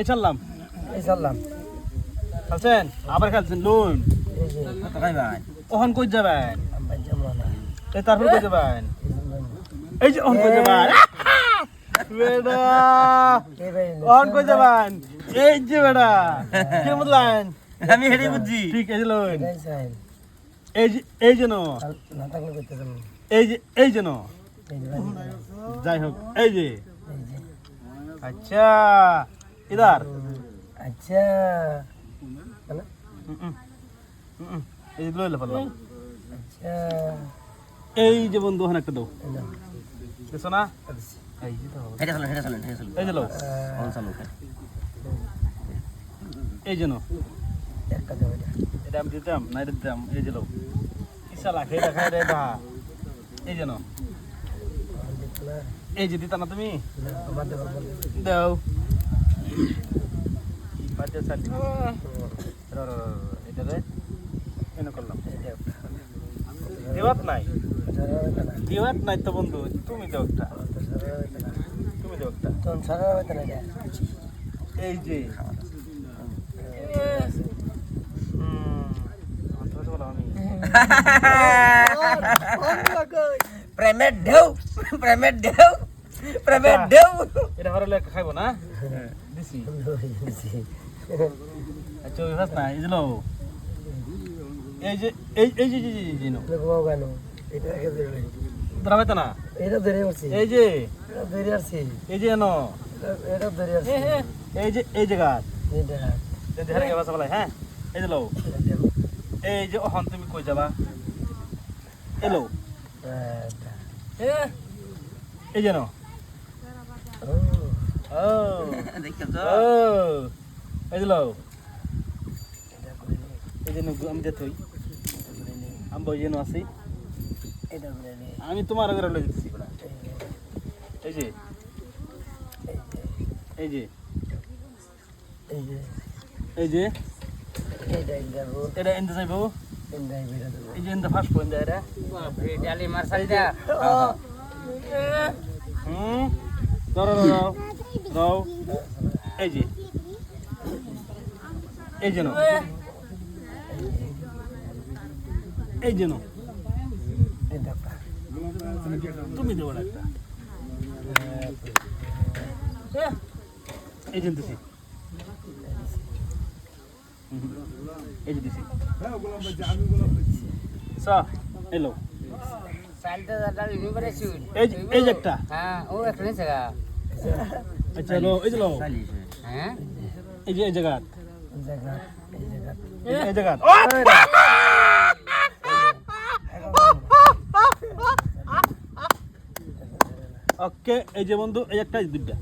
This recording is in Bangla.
এই চললাম এই চললাম খেলছেন? আবার খেলছেন? লোন। ওহন কই যাবেন? এই তারপর কই যাবেন? এই যে ওহন কই যাবেন? বেডা ওহন কই যাবেন? এই যে বেডা কি বুঝলেন আমি হেডে বুঝছি। ঠিক এই যে লোন। এই যে এই যেন এই যে এই যেন যাই হোক এই যে। আচ্ছা। ইদার আচ্ছা। হ্যালো এই যে লইলে পারলাম। আচ্ছা। এই যে বন্ধু ওখানে একটা দাও। এই নাও। দেখছ না? এই যে দাও। চলেন চলেন চলেন এই যে লো আহ, অন চালু এই যেন একটা দেবো এটা। এটা আমি দিতাম না এটা দিতাম এই যে লো ইসালা খেয়ে দেখা রে বা। এই আমার এই যে দিতা না তুমি। দাও। দেওয়াত নাই দেওয়াত নাই তো বন্ধু তুমি দেও একটা তুমি দেও একটা। এই যে প্রেমের ঢেউ প্রেমের ঢেউ এটা খাইবো না? দিছি। আচ্ছা ওই ভাস না এই যে এই যে এই এই যে নো এটা ধরে ধরাবে না? এটা ধরে আসছি। এই যে। এটা ধরে আসছি। এই যে নো এটা- ধরে আসছি। এই যে এই গাছ। এটা। এই বাসা বলাই হ্যাঁ? এই যে লো এই যে ওহন তুমি কই যাবা? এলো এই যে নো ও ও দেখছ ও এই যে লো এটা করে নে এই যে নো আমি যে তুই এটা করে নে আমি বই যেন আছি এটা করে নে আমি তোমার ঘরে লই যেতেছি বড়া এই যে এই যে এই যে এই যে এই যে এটা এটা রোড এটা এনতে যাইবো এটা এটা দেবো এই যে এনতে ফার্স্ট পয়েন্ট এটা ডালি মারসাল দা হুম দাও দাও দাও দাও এই যে এই যে নো এই যে নো এটা তুমি দেবো না একটা এই যে দিছি হুম, এই যে দিছি সা এলো সালটা ডালি নিবারে শুন এই যে এই যে একটা হ্যাঁ ও এখানে জায়গা আচ্ছা লো এই যে লো হ্যাঁ এই যে এই জায়গা জায়গা এই জায়গা এই জায়গা ওকে এই যে বন্ধু এই একটা যে দুইটা